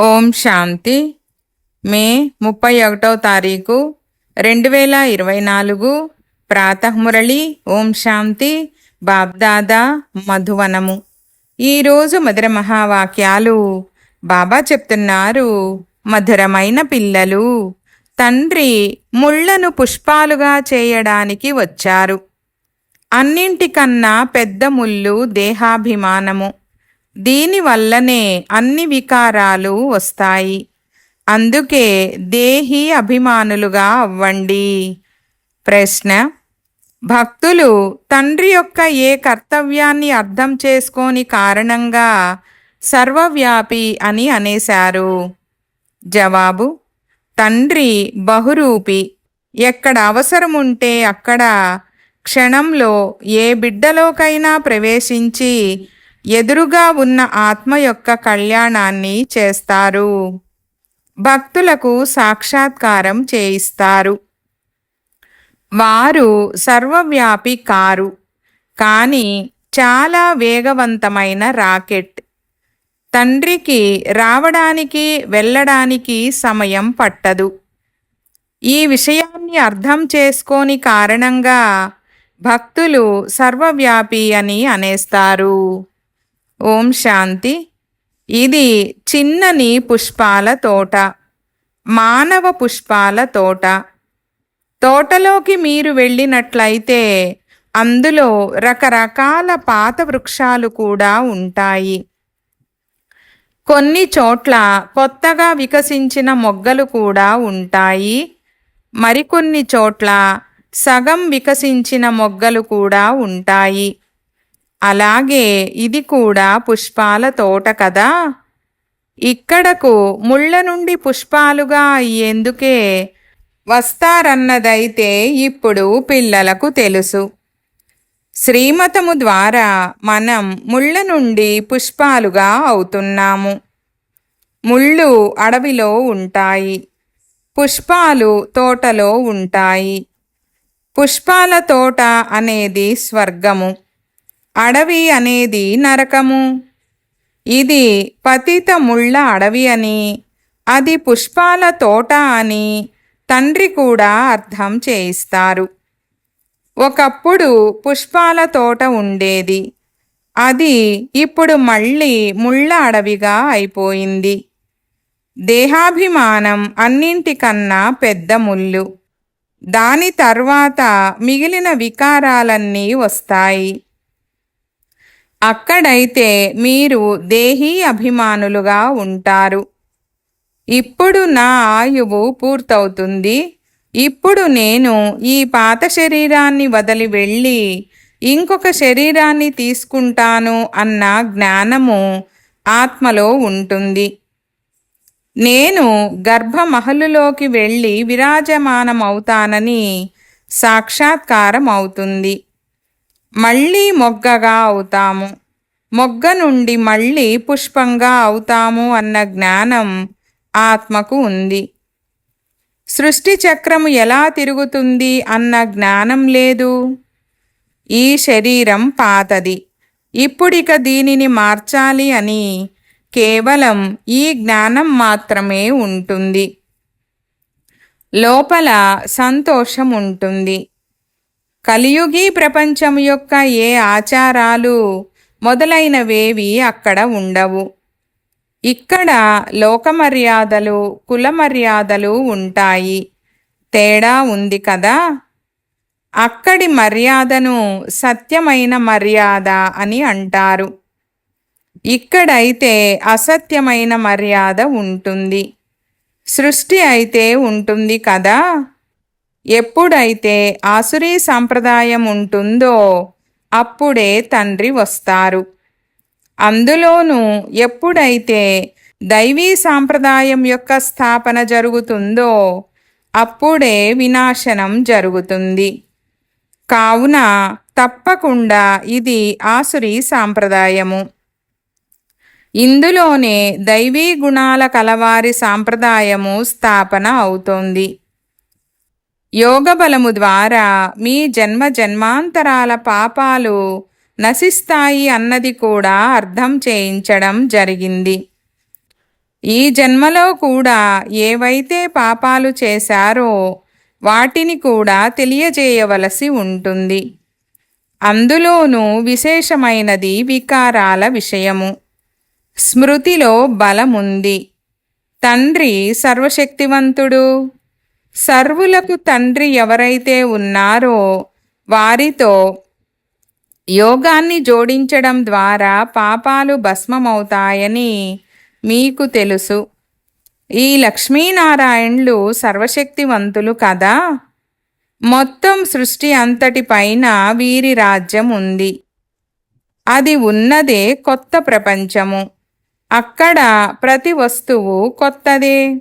ఓం శాంతి. మే ముప్పై ఒకటో తారీఖు రెండు వేల ఇరవై నాలుగు ప్రాతమురళి. ఓం శాంతి. బాబ్దాదా మధువనము. ఈరోజు మధుర మహావాక్యాలు బాబా చెప్తున్నారు. మధురమైన పిల్లలు తండ్రి ముళ్ళను పుష్పాలుగా చేయడానికి వచ్చారు. అన్నింటికన్నా పెద్ద ముళ్ళు దేహాభిమానము. దీనివల్లనే అన్ని వికారాలు వస్తాయి. అందుకే దేహి అభిమానులుగా అవ్వండి. ప్రశ్న భక్తులు తండ్రి యొక్క ఏ కర్తవ్యాన్ని అర్థం చేసుకోని కారణంగా సర్వవ్యాపి అని అనేశారు? జవాబు తండ్రి బహురూపి. ఎక్కడ అవసరం ఉంటే అక్కడ క్షణంలో ఏ బిడ్డలోకైనా ప్రవేశించి ఎదురుగా ఉన్న ఆత్మ యొక్క కళ్యాణాన్ని చేస్తారు. భక్తులకు సాక్షాత్కారం చేయిస్తారు. వారు సర్వవ్యాపి కారు. కానీ చాలా వేగవంతమైన రాకెట్. తండ్రికి రావడానికి వెళ్ళడానికి సమయం పట్టదు. ఈ విషయాన్ని అర్థం చేసుకోని కారణంగా భక్తులు సర్వవ్యాపి అని అనేస్తారు. ఓం శాంతి. ఇది చిన్నని పుష్పాల తోట మానవ పుష్పాల తోట. తోటలోకి మీరు వెళ్ళినట్లయితే అందులో రకరకాల పాత వృక్షాలు కూడా ఉంటాయి. కొన్ని చోట్ల కొత్తగా వికసించిన మొగ్గలు కూడా ఉంటాయి. మరికొన్ని చోట్ల సగం వికసించిన మొగ్గలు కూడా ఉంటాయి. అలాగే ఇది కూడా పుష్పాల తోట కదా? ఇక్కడకు ముళ్ళ నుండి పుష్పాలుగా అయ్యేందుకే వస్తారన్నదైతే ఇప్పుడు పిల్లలకు తెలుసు. శ్రీమతము ద్వారా మనం ముళ్ళ నుండి పుష్పాలుగా అవుతున్నాము. ముళ్ళు అడవిలో ఉంటాయి. పుష్పాలు తోటలో ఉంటాయి. పుష్పాల తోట అనేది స్వర్గము. అడవి అనేది నరకము. ఇది పతిత ముళ్ళ అడవి అని అది పుష్పాల తోట అని తండ్రి కూడా అర్థం చేయిస్తారు. ఒకప్పుడు పుష్పాల తోట ఉండేది. అది ఇప్పుడు మళ్ళీ ముళ్ళ అడవిగా అయిపోయింది. దేహాభిమానం అన్నింటికన్నా పెద్ద ముళ్ళు. దాని తర్వాత మిగిలిన వికారాలన్నీ వస్తాయి. అక్కడైతే మీరు దేహీ అభిమానులుగా ఉంటారు. ఇప్పుడు నా ఆయువు పూర్తవుతుంది. ఇప్పుడు నేను ఈ పాత శరీరాన్ని వదిలి వెళ్ళి ఇంకొక శరీరాన్ని తీసుకుంటాను అన్న జ్ఞానము ఆత్మలో ఉంటుంది. నేను గర్భమహలులోకి వెళ్ళి విరాజమానమవుతానని సాక్షాత్కారం అవుతుంది మళ్ళీ మొగ్గగా అవుతాము. మొగ్గ నుండి మళ్ళీ పుష్పంగా అవుతాము అన్న జ్ఞానం ఆత్మకు ఉంది. సృష్టి చక్రము ఎలా తిరుగుతుంది అన్న జ్ఞానం లేదు. ఈ శరీరం పాతది. ఇప్పుడిక దీనిని మార్చాలి అని కేవలం ఈ జ్ఞానం మాత్రమే ఉంటుంది. లోపల సంతోషం ఉంటుంది. కలియుగీ ప్రపంచం యొక్క ఏ ఆచారాలు మొదలైనవేవి అక్కడ ఉండవు. ఇక్కడ లోకమర్యాదలు కులమర్యాదలు ఉంటాయి. తేడా ఉంది కదా? అక్కడి మర్యాదను సత్యమైన మర్యాద అని అంటారు. ఇక్కడైతే అసత్యమైన మర్యాద ఉంటుంది. సృష్టి అయితే ఉంటుంది కదా? ఎప్పుడైతే ఆసురీ సంప్రదాయం ఉంటుందో అప్పుడే తండ్రి వస్తారు. అందులోనూ ఎప్పుడైతే దైవీ సాంప్రదాయం యొక్క స్థాపన జరుగుతుందో అప్పుడే వినాశనం జరుగుతుంది. కావున తప్పకుండా ఇది ఆసురి సాంప్రదాయము. ఇందులోనే దైవీ గుణాల కలవారి సాంప్రదాయము స్థాపన అవుతోంది. యోగ బలము ద్వారా మీ జన్మ జన్మాంతరాల పాపాలు నశిస్తాయి అన్నది కూడా అర్థం చేయించడం జరిగింది. ఈ జన్మలో కూడా ఏవైతే పాపాలు చేశారో వాటిని కూడా తెలియజేయవలసి ఉంటుంది. అందులోనూ విశేషమైనది వికారాల విషయము. స్మృతిలో బలముంది. తండ్రి సర్వశక్తివంతుడు. సర్వులకు తండ్రి ఎవరైతే ఉన్నారో వారితో యోగాన్ని జోడించడం ద్వారా పాపాలు భస్మమవుతాయని మీకు తెలుసు. ఈ లక్ష్మీనారాయణులు సర్వశక్తివంతులు కదా? మొత్తం సృష్టి అంతటిపైన వీరి రాజ్యం ఉంది. అది ఉన్నదే కొత్త ప్రపంచము. అక్కడ ప్రతి వస్తువు కొత్తదే.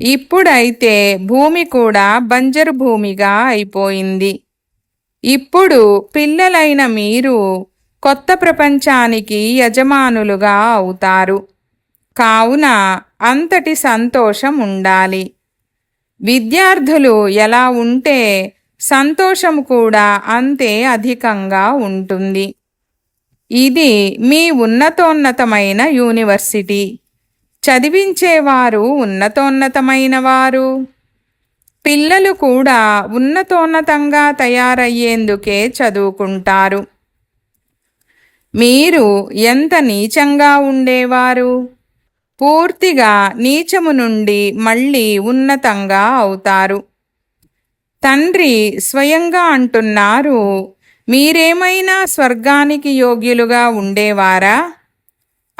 ఇప్పుడైతే భూమి కూడా బంజరు భూమిగా అయిపోయింది. ఇప్పుడు పిల్లలైన మీరు కొత్త ప్రపంచానికి యజమానులుగా అవుతారు. కావున అంతటి సంతోషం ఉండాలి. విద్యార్థులు ఎలా ఉంటే సంతోషం కూడా అంతే అధికంగా ఉంటుంది. ఇది మీ ఉన్నతోన్నతమైన యూనివర్సిటీ. చదివించేవారు ఉన్నతోన్నతమైన వారు పిల్లలు కూడా ఉన్నతోన్నతంగా తయారయ్యేందుకే చదువుకుంటారు. మీరు ఎంత నీచంగా ఉండేవారు? పూర్తిగా నీచము నుండి మళ్ళీ ఉన్నతంగా అవుతారు. తండ్రి స్వయంగా అంటున్నారు మీరేమైనా స్వర్గానికి యోగ్యులుగా ఉండేవారా?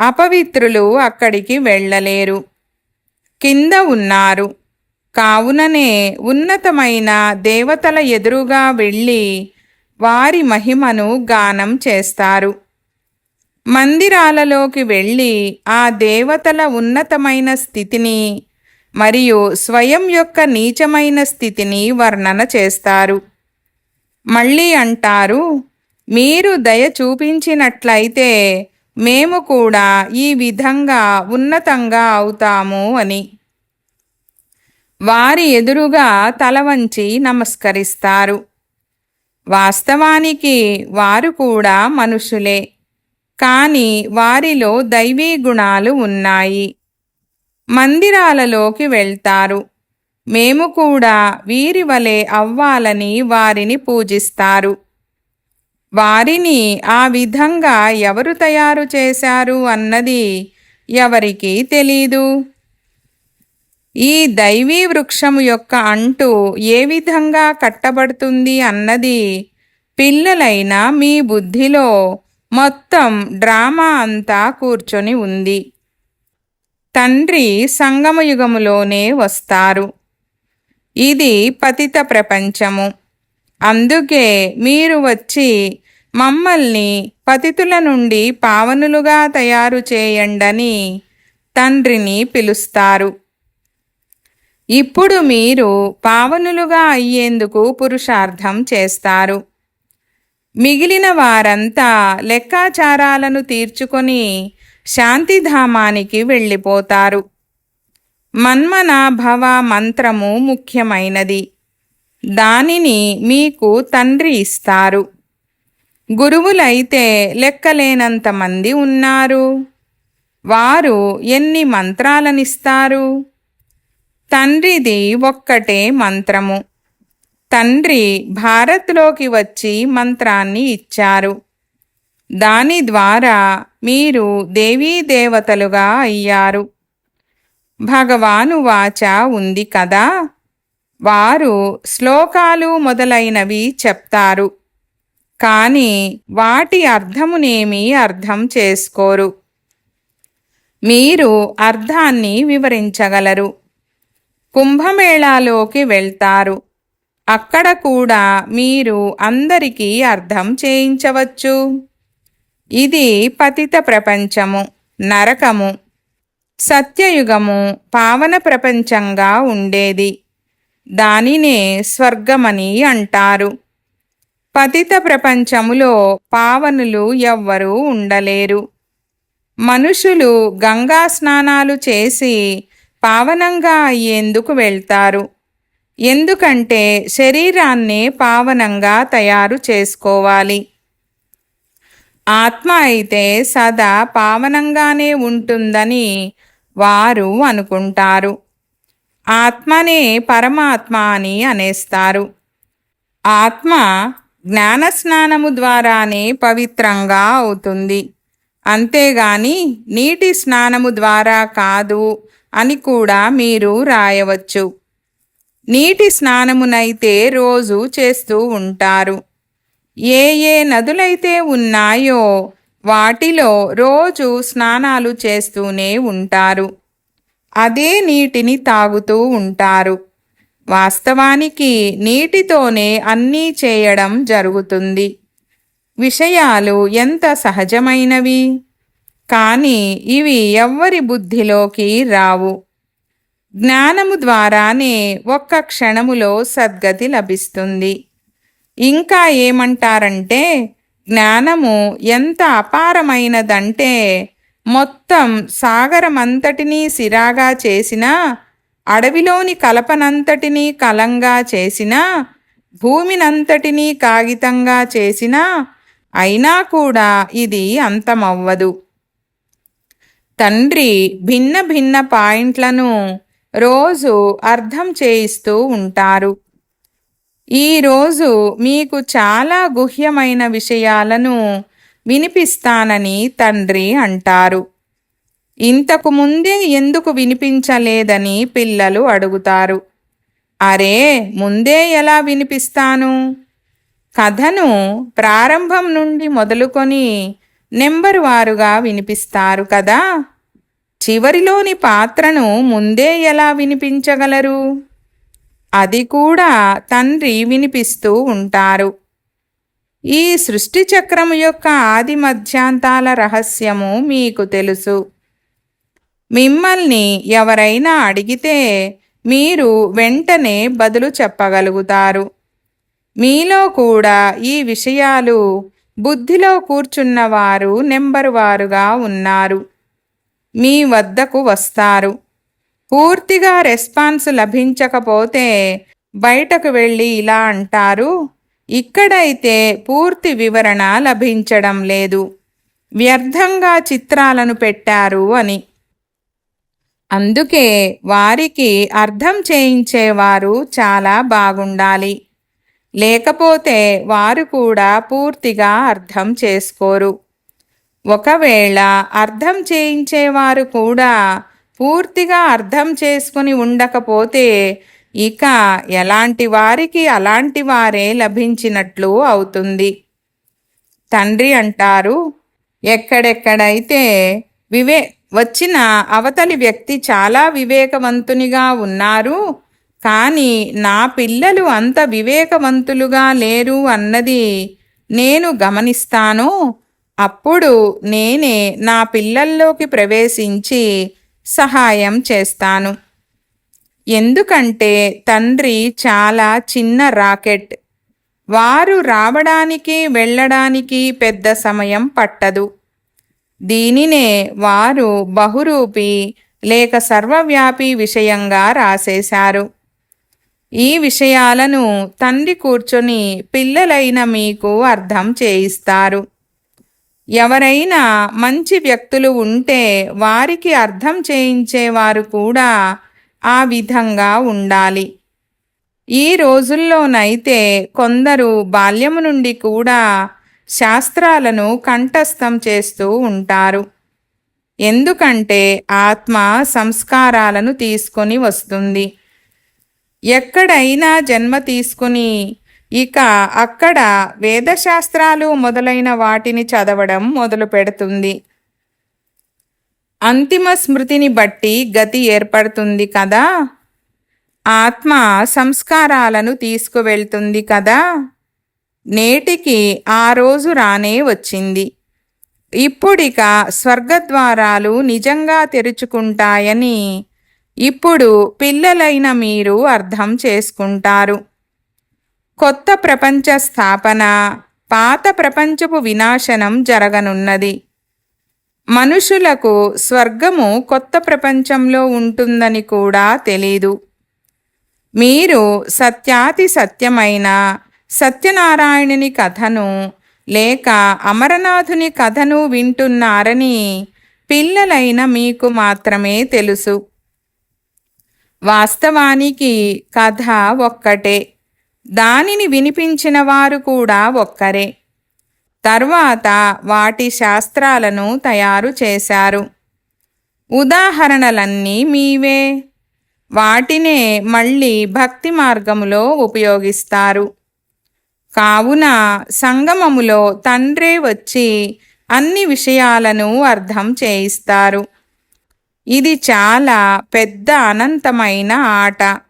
అపవిత్రులు అక్కడికి వెళ్ళలేరు. కింద ఉన్నారు. కావుననే ఉన్నతమైన దేవతల ఎదురుగా వెళ్ళి వారి మహిమను గానం చేస్తారు. మందిరాలలోకి వెళ్ళి ఆ దేవతల ఉన్నతమైన స్థితిని మరియు స్వయం యొక్క నీచమైన స్థితిని వర్ణన చేస్తారు. మళ్ళీ అంటారు మీరు దయ చూపించినట్లయితే మేము కూడా ఈ విధంగా ఉన్నతంగా అవుతాము అని. వారి ఎదురుగా తల వంచి నమస్కరిస్తారు. వాస్తవానికి వారు కూడా మనుషులే. కానీ వారిలో దైవీ గుణాలు ఉన్నాయి. మందిరాలలోకి వెళ్తారు. మేము కూడా వీరి వలె అవ్వాలని వారిని పూజిస్తారు. వారిని ఆ విధంగా ఎవరు తయారు చేశారు అన్నది ఎవరికీ తెలీదు. ఈ దైవీ వృక్షము యొక్క అంటు ఏ విధంగా కట్టబడుతుంది అన్నది పిల్లలైన మీ బుద్ధిలో మొత్తం డ్రామా అంతా కూర్చొని ఉంది. తండ్రి సంగమయుగములోనే వస్తారు. ఇది పతిత ప్రపంచము. అందుకే మీరు వచ్చి మమ్మల్ని పతితుల నుండి పావనులుగా తయారు చేయండని తండ్రిని పిలుస్తారు. ఇప్పుడు మీరు పావనులుగా అయ్యేందుకు పురుషార్థం చేస్తారు. మిగిలిన వారంతా లెక్కాచారాలను తీర్చుకొని శాంతిధామానికి వెళ్ళిపోతారు. మన్మనాభవ మంత్రము ముఖ్యమైనది. దానిని మీకు తండ్రి ఇస్తారు. గురువులైతే లెక్కలేనంత మంది ఉన్నారు. వారు ఎన్ని మంత్రాలనిస్తారు? తండ్రిది ఒక్కటే మంత్రము. తండ్రి భారత్లోకి వచ్చి మంత్రాన్ని ఇచ్చారు. దాని ద్వారా మీరు దేవీ దేవతలుగా అయ్యారు. భగవాను వాచ ఉంది కదా? వారు శ్లోకాలు మొదలైనవి చెప్తారు. కానీ వాటి అర్థమునేమి అర్థం చేసుకోరు. మీరు అర్థాన్ని వివరించగలరు. కుంభమేళాలోకి వెళ్తారు. అక్కడ కూడా మీరు అందరికీ అర్థం చేయించవచ్చు. ఇది పతిత ప్రపంచము నరకము సత్యయుగము పావన ప్రపంచంగా ఉండేది. దానినే స్వర్గమని అంటారు. పతిత ప్రపంచములో పావనులు ఎవ్వరూ ఉండలేరు. మనుషులు గంగా స్నానాలు చేసి పావనంగా అయ్యేందుకు వెళ్తారు. ఎందుకంటే శరీరాన్నే పావనంగా తయారు చేసుకోవాలి. ఆత్మ అయితే సదా పావనంగానే ఉంటుందని వారు అనుకుంటారు. ఆత్మనే పరమాత్మ అని అనేస్తారు. ఆత్మ జ్ఞానస్నానము ద్వారానే పవిత్రంగా అవుతుంది. అంతేగాని నీటి స్నానము ద్వారా కాదు అని కూడా మీరు రాయవచ్చు. నీటి స్నానమునైతే రోజు చేస్తూ ఉంటారు. ఏ ఏ నదులైతే ఉన్నాయో వాటిలో రోజు స్నానాలు చేస్తూనే ఉంటారు. అదే నీటిని తాగుతూ ఉంటారు. వాస్తవానికి నీటితోనే అన్నీ చేయడం జరుగుతుంది. విషయాలు ఎంత సహజమైనవి? కానీ ఇవి ఎవ్వరి బుద్ధిలోకి రావు. జ్ఞానము ద్వారానే ఒక్క క్షణములో సద్గతి లభిస్తుంది. ఇంకా ఏమంటారంటే జ్ఞానము ఎంత అపారమైనదంటే మొత్తం సాగరమంతటినీ సిరాగా చేసినా అడవిలోని కలపనంతటినీ కలంగా చేసినా భూమినంతటినీ కాగితంగా చేసినా అయినా కూడా ఇది అంతమవ్వదు. తండ్రి భిన్న భిన్న పాయింట్లను రోజు అర్థం చేయిస్తూ ఉంటారు. ఈరోజు మీకు చాలా గుహ్యమైన విషయాలను వినిపిస్తానని తండ్రి అంటారు. ఇంతకు ముందే ఎందుకు వినిపించలేదని పిల్లలు అడుగుతారు. అరే ముందే ఎలా వినిపిస్తాను? కథను ప్రారంభం నుండి మొదలుకొని నెంబరు వారుగా వినిపిస్తారు కదా. చివరిలోని పాత్రను ముందే ఎలా వినిపించగలరు? అది కూడా తండ్రి వినిపిస్తూ ఉంటారు. ఈ సృష్టి చక్రము యొక్క ఆది మధ్యాంతాల రహస్యము మీకు తెలుసు. మిమ్మల్ని ఎవరైనా అడిగితే మీరు వెంటనే బదులు చెప్పగలుగుతారు. మీలో కూడా ఈ విషయాలు బుద్ధిలో కూర్చున్నవారు నెంబరు వారుగా ఉన్నారు. మీ వద్దకు వస్తారు. పూర్తిగా రెస్పాన్స్ లభించకపోతే బయటకు వెళ్ళి ఇలా అంటారు ఇక్కడైతే పూర్తి వివరణ లభించడం లేదు. వ్యర్థంగా చిత్రాలను పెట్టారు అని. అందుకే వారికి అర్థం చేయించేవారు చాలా బాగుండాలి. లేకపోతే వారు కూడా పూర్తిగా అర్థం చేసుకోరు. ఒకవేళ అర్థం చేయించేవారు కూడా పూర్తిగా అర్థం చేసుకుని ఉండకపోతే ఇక ఎలాంటి వారికి అలాంటి వారే లభించినట్లు అవుతుంది. తండ్రి అంటారు ఎక్కడెక్కడైతే వివే వచ్చిన అవతలి వ్యక్తి చాలా వివేకవంతునిగా ఉన్నారు కానీ నా పిల్లలు అంత వివేకవంతులుగా లేరు అన్నది నేను గమనిస్తాను. అప్పుడు నేనే నా పిల్లల్లోకి ప్రవేశించి సహాయం చేస్తాను. ఎందుకంటే తండ్రి చాలా చిన్న రాకెట్. వారు రావడానికి వెళ్ళడానికి పెద్ద సమయం పట్టదు. దీనినే వారు బహురూపి లేక సర్వవ్యాపి విషయంగా రాసేశారు. ఈ విషయాలను తండ్రి కూర్చొని పిల్లలైన మీకు అర్థం చేయిస్తారు. ఎవరైనా మంచి వ్యక్తులు ఉంటే వారికి అర్థం చేయించేవారు కూడా ఆ విధంగా ఉండాలి. ఈ రోజుల్లోనైతే కొందరు బాల్యము నుండి కూడా శాస్త్రాలను కంఠస్థం చేస్తూ ఉంటారు. ఎందుకంటే ఆత్మ సంస్కారాలను తీసుకొని వస్తుంది. ఎక్కడైనా జన్మ తీసుకుని ఇక అక్కడ వేదశాస్త్రాలు మొదలైన వాటిని చదవడం మొదలు పెడుతుంది. అంతిమ స్మృతిని బట్టి గతి ఏర్పడుతుంది కదా? ఆత్మ సంస్కారాలను తీసుకువెళ్తుంది కదా? నేటికి ఆ రోజు రానే వచ్చింది. ఇప్పుడిక స్వర్గద్వారాలు నిజంగా తెరుచుకుంటాయని ఇప్పుడు పిల్లలైన మీరు అర్థం చేసుకుంటారు. కొత్త ప్రపంచ స్థాపన పాత ప్రపంచపు వినాశనం జరగనున్నది. మనుషులకు స్వర్గము కొత్త ప్రపంచంలో ఉంటుందని కూడా తెలీదు. మీరు సత్యాతి సత్యమైన సత్యనారాయణుని కథను లేక అమరనాథుని కథను వింటున్నారని పిల్లలైన మీకు మాత్రమే తెలుసు. వాస్తవానికి కథ ఒక్కటే. దానిని వినిపించిన వారు కూడా ఒక్కరే. తర్వాత వాటి శాస్త్రాలను తయారు చేశారు. ఉదాహరణలన్నీ మీవే. వాటినే మళ్ళీ భక్తి మార్గములో ఉపయోగిస్తారు. కావున సంగమములో తండ్రే వచ్చి అన్ని విషయాలను అర్థం చేయిస్తారు. ఇది చాలా పెద్ద అనంతమైన ఆట.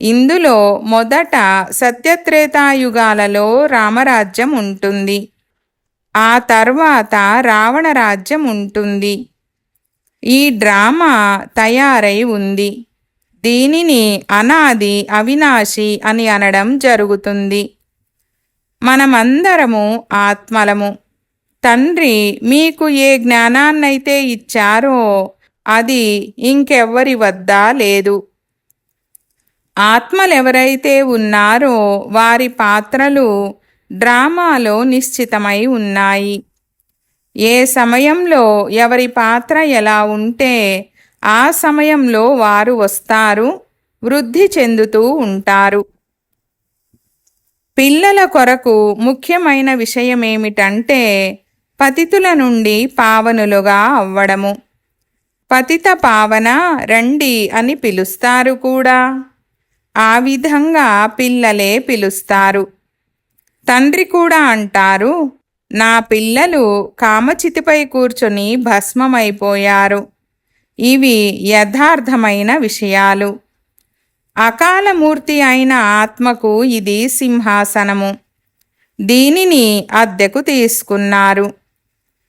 ఇందులో మొదట సత్యత్రేతాయుగాలలో రామరాజ్యం ఉంటుంది. ఆ తర్వాత రావణ రాజ్యం ఉంటుంది. ఈ డ్రామా తయారై ఉంది. దీనిని అనాది అవినాశి అని అనడం జరుగుతుంది. మనమందరము ఆత్మలము. తండ్రి మీకు ఏ జ్ఞానాన్నైతే ఇచ్చారో అది ఇంకెవ్వరి వద్ద లేదు. ఆత్మలెవరైతే ఉన్నారో వారి పాత్రలు డ్రామాలో నిశ్చితమై ఉన్నాయి. ఏ సమయంలో ఎవరి పాత్ర ఎలా ఉంటే ఆ సమయంలో వారు వస్తారు వృద్ధి చెందుతూ ఉంటారు. పిల్లల కొరకు ముఖ్యమైన విషయమేమిటంటే పతితుల నుండి పావనులుగా అవ్వడము. పతిత పావన రండి అని పిలుస్తారు కూడా. ఆ విధంగా పిల్లలే పిలుస్తారు. తండ్రి కూడా అంటారు నా పిల్లలు కామచితిపై కూర్చొని భస్మమైపోయారు. ఇవి యథార్థమైన విషయాలు. అకాలమూర్తి అయిన ఆత్మకు ఇది సింహాసనము. దీనిని అద్దెకు తీసుకున్నారు.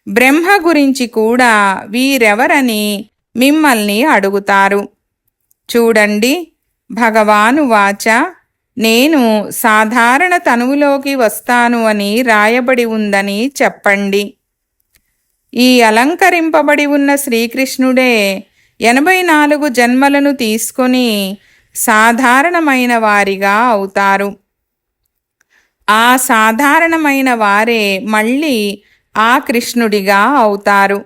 బ్రహ్మ గురించి కూడా వీరెవరని మిమ్మల్ని అడుగుతారు. చూడండి భగవాను వాచ నేను సాధారణ తనువులోకి వస్తాను అని రాయబడి ఉందని చెప్పండి. ఈ అలంకరింపబడి ఉన్న శ్రీకృష్ణుడే ఎనభై నాలుగు జన్మలను తీసుకొని సాధారణమైన వారిగా అవుతారు. ఆ సాధారణమైన వారే మళ్ళీ ఆ కృష్ణుడిగా అవుతారు.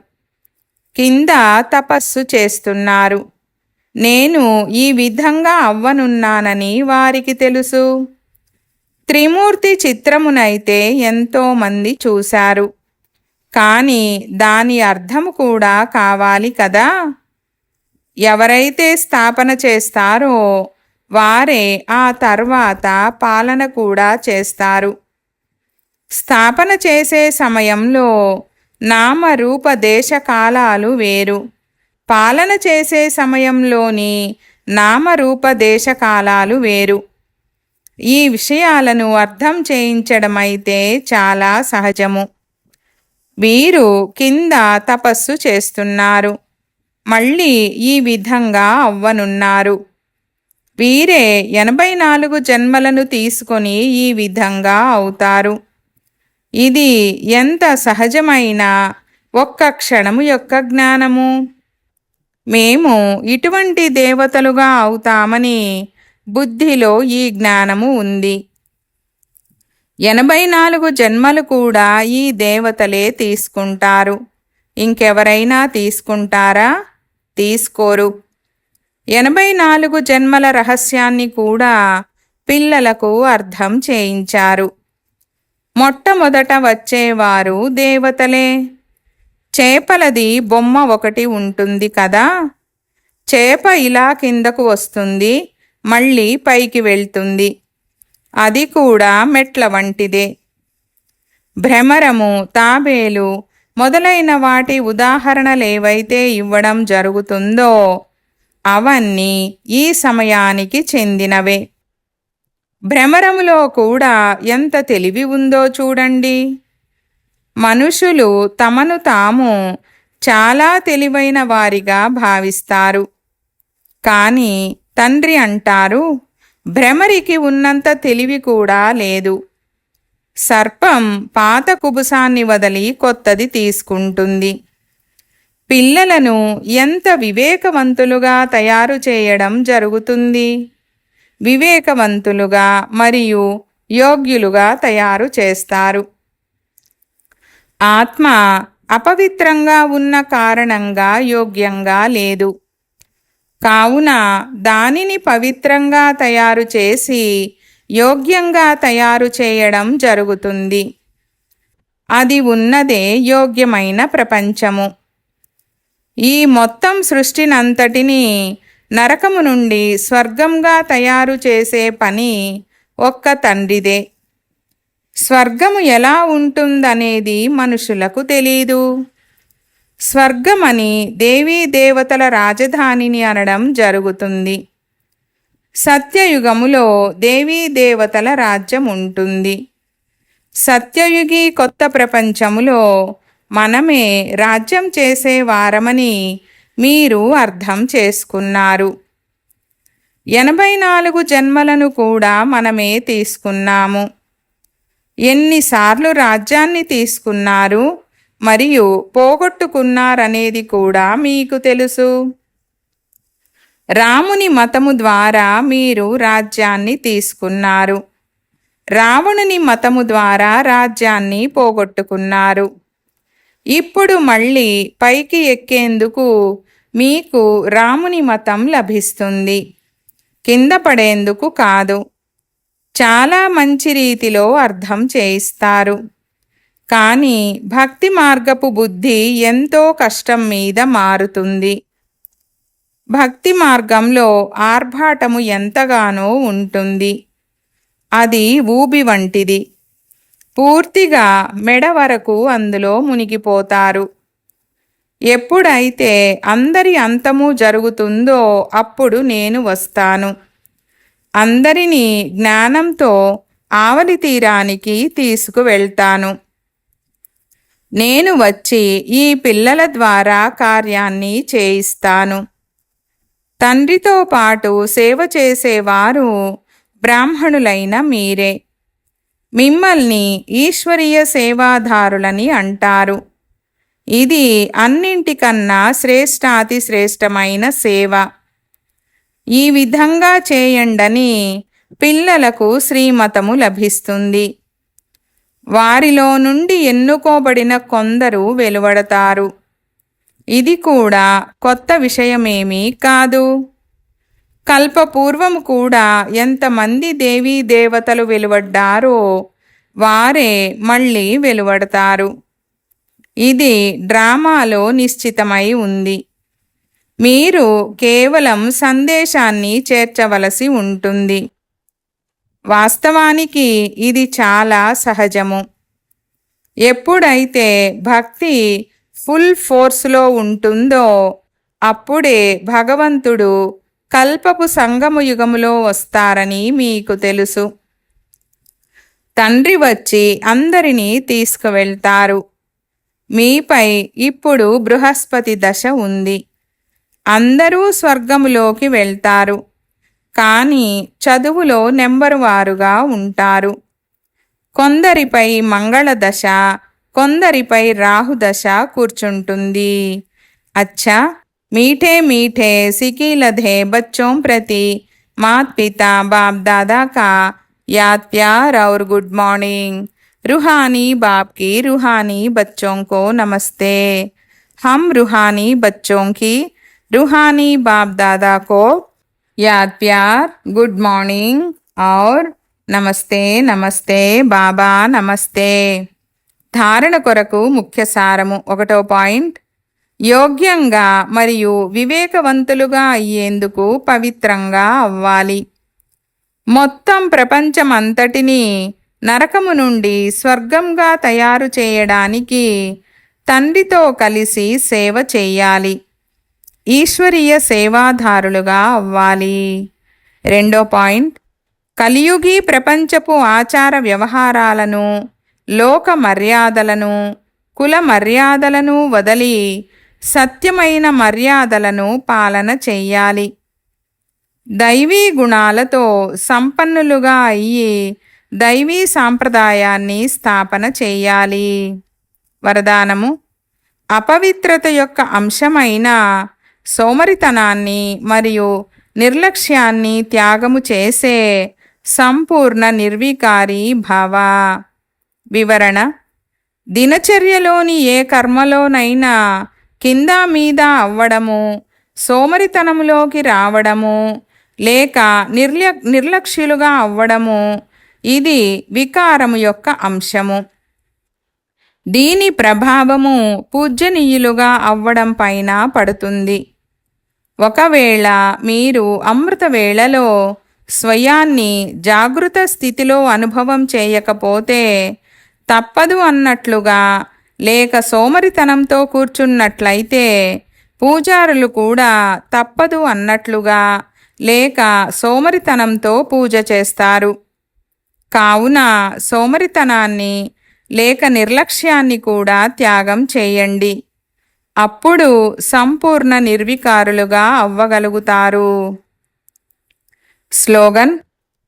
కింద తపస్సు చేస్తున్నారు. నేను ఈ విధంగా అవ్వనున్నానని వారికి తెలుసు. త్రిమూర్తి చిత్రమునైతే ఎంతోమంది చూశారు. కానీ దాని అర్థం కూడా కావాలి కదా? ఎవరైతే స్థాపన చేస్తారో వారే ఆ తర్వాత పాలన కూడా చేస్తారు. స్థాపన చేసే సమయంలో నామరూప దేశకాలాలు వేరు. పాలన చేసే సమయంలోని నామరూప దేశకాలాలు వేరు. ఈ విషయాలను అర్థం చేయించడమైతే చాలా సహజము. వీరు కింద తపస్సు చేస్తున్నారు. మళ్ళీ ఈ విధంగా అవ్వనున్నారు. వీరే ఎనభై నాలుగు జన్మలను తీసుకొని ఈ విధంగా అవుతారు. ఇది ఎంత సహజమైన ఒక్క క్షణము యొక్క జ్ఞానము. మేము ఇటువంటి దేవతలుగా అవుతామని బుద్ధిలో ఈ జ్ఞానము ఉంది. ఎనభై నాలుగు జన్మలు కూడా ఈ దేవతలే తీసుకుంటారు. ఇంకెవరైనా తీసుకుంటారా? తీసుకోరు. ఎనభై నాలుగు జన్మల రహస్యాన్ని కూడా పిల్లలకు అర్థం చేయించారు. మొట్టమొదట వచ్చేవారు దేవతలే. చేపలది బొమ్మ ఒకటి ఉంటుంది కదా? చేప ఇలా కిందకు వస్తుంది మళ్ళీ పైకి వెళ్తుంది. అది కూడా మెట్ల వంటిదే. భ్రమరము తాబేలు మొదలైన వాటి ఉదాహరణలేవైతే ఇవ్వడం జరుగుతుందో అవన్నీ ఈ సమయానికి చెందినవే. భ్రమరములో కూడా ఎంత తెలివి ఉందో చూడండి. మనుషులు తమను తాము చాలా తెలివైన వారిగా భావిస్తారు. కానీ తండ్రి అంటారు భ్రమరికి ఉన్నంత తెలివి కూడా లేదు. సర్పం పాత కుబుసాన్ని వదలి కొత్తది తీసుకుంటుంది. పిల్లలను ఎంత వివేకవంతులుగా తయారు చేయడం జరుగుతుంది. వివేకవంతులుగా మరియు యోగ్యులుగా తయారు చేస్తారు. ఆత్మ అపవిత్రంగా ఉన్న కారణంగా యోగ్యంగా లేదు. కావున దానిని పవిత్రంగా తయారు చేసి యోగ్యంగా తయారు చేయడం జరుగుతుంది. అది ఉన్నదే యోగ్యమైన ప్రపంచము. ఈ మొత్తం సృష్టినంతటినీ నరకము నుండి స్వర్గంగా తయారు చేసే పని ఒక్క తండ్రిదే. స్వర్గము ఎలా ఉంటుందనేది మనుషులకు తెలీదు. స్వర్గమని దేవీ దేవతల రాజధానిని అనడం జరుగుతుంది. సత్యయుగములో దేవీ దేవతల రాజ్యం ఉంటుంది సత్యయుగి కొత్త ప్రపంచములో మనమే రాజ్యం చేసే వారమని మీరు అర్థం చేసుకున్నారు. ఎనభై నాలుగు జన్మలను కూడా మనమే తీసుకున్నాము. ఎన్నిసార్లు రాజ్యాన్ని తీసుకున్నారు మరియు పోగొట్టుకున్నారనేది కూడా మీకు తెలుసు. రాముని మతము ద్వారా మీరు రాజ్యాన్ని తీసుకున్నారు. రావణుని మతము ద్వారా రాజ్యాన్ని పోగొట్టుకున్నారు. ఇప్పుడు మళ్ళీ పైకి ఎక్కేందుకు మీకు రాముని మతం లభిస్తుంది. కింద పడేందుకు కాదు. చాలా మంచి రీతిలో అర్థం చేయిస్తారు. కానీ భక్తి మార్గపు బుద్ధి ఎంతో కష్టం మీద మారుతుంది. భక్తి మార్గంలో ఆర్భాటము ఎంతగానో ఉంటుంది. అది ఊబి వంటిది. పూర్తిగా మెడ వరకు అందులో మునిగిపోతారు. ఎప్పుడైతే అందరి అంతము జరుగుతుందో అప్పుడు నేను వస్తాను. అందరినీ జ్ఞానంతో ఆవలి తీరానికి తీసుకువెళ్తాను నేను వచ్చి ఈ పిల్లల ద్వారా కార్యాన్ని చేయిస్తాను. తండ్రితో పాటు సేవ చేసేవారు బ్రాహ్మణులైన మీరే. మిమ్మల్ని ఈశ్వరీయ సేవాదారులని అంటారు. ఇది అన్నింటికన్నా శ్రేష్టాతి శ్రేష్టమైన సేవ. ఈ విధంగా చేయండని పిల్లలకు శ్రీమతము లభిస్తుంది. వారిలో నుండి ఎన్నుకోబడిన కొందరు వెలువడతారు. ఇది కూడా కొత్త విషయమేమీ కాదు. కల్పపూర్వము కూడా ఎంతమంది దేవీ దేవతలు వెలువడ్డారో వారే మళ్ళీ వెలువడతారు. ఇది డ్రామాలో నిశ్చితమై ఉంది. మీరు కేవలం సందేశాన్ని చేర్చవలసి ఉంటుంది. వాస్తవానికి ఇది చాలా సహజము. ఎప్పుడైతే భక్తి ఫుల్ ఫోర్స్లో ఉంటుందో అప్పుడే భగవంతుడు కల్పపు సంగము యుగములో వస్తారని మీకు తెలుసు. తండ్రి వచ్చి అందరినీ తీసుకువెళ్తారు. మీపై ఇప్పుడు బృహస్పతి దశ ఉంది. అందరూ స్వర్గములోకి వెళ్తారు. కానీ చదువులో నెంబరు వారుగా ఉంటారు. కొందరిపై మంగళ దశ కొందరిపై రాహు దశ కూర్చుంటుంది అచ్చా मीठे मीठे सिकीलधे बच्चों प्रति मात पिता बाप दादा का याद प्यार और गुड मॉर्निंग रूहानी बाप की रूहानी बच्चों को नमस्ते हम रूहानी बच्चों की रूहानी बाप दादा को याद प्यार गुड मॉर्निंग और నమస్తే నమస్తే బాబా నమస్తే ధారణ కొరకు ముఖ్య సారము. ఒకటో పాయింట్. యోగ్యంగా మరియు వివేకవంతులుగా అయ్యేందుకు పవిత్రంగా అవ్వాలి. మొత్తం ప్రపంచమంతటినీ నరకము నుండి స్వర్గంగా తయారు చేయడానికి తండ్రితో కలిసి సేవ చేయాలి. ఈశ్వరీయ సేవాదారులుగా అవ్వాలి. రెండో పాయింట్. కలియుగి ప్రపంచపు ఆచార వ్యవహారాలను లోక మర్యాదలను కుల మర్యాదలను వదలి సత్యమైన మర్యాదలను పాలన చెయ్యాలి. దైవీ గుణాలతో సంపన్నులుగా అయ్యి దైవీ సాంప్రదాయాన్ని స్థాపన చెయ్యాలి. వరదానము అపవిత్రత యొక్క అంశమైన సోమరితనాన్ని మరియు నిర్లక్ష్యాన్ని త్యాగము చేసే సంపూర్ణ నిర్వికారి భావ. వివరణ. దినచర్యలోని ఏ కర్మలోనైనా కింద మీద అవ్వడము సోమరితనంలోకి రావడము లేక నిర్ల నిర్లక్ష్యులుగా అవ్వడము ఇది వికారము యొక్క అంశము. దీని ప్రభావము పూజనీయులుగా అవ్వడం పైన పడుతుంది. ఒకవేళ మీరు అమృత వేళలో స్వయాన్ని జాగృత స్థితిలో అనుభవం చేయకపోతే తప్పదు అన్నట్లుగా లేక సోమరితనంతో కూర్చున్నట్లయితే పూజారులు కూడా తప్పదు అన్నట్లుగా లేక సోమరితనంతో పూజ చేస్తారు. కావున సోమరితనాన్ని లేక నిర్లక్ష్యాన్ని కూడా త్యాగం చేయండి. అప్పుడు సంపూర్ణ నిర్వికారులుగా అవ్వగలుగుతారు. స్లోగన్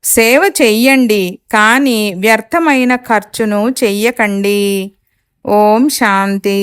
సేవ చెయ్యండి కానీ వ్యర్థమైన ఖర్చును చెయ్యకండి. ఓం శాంతి.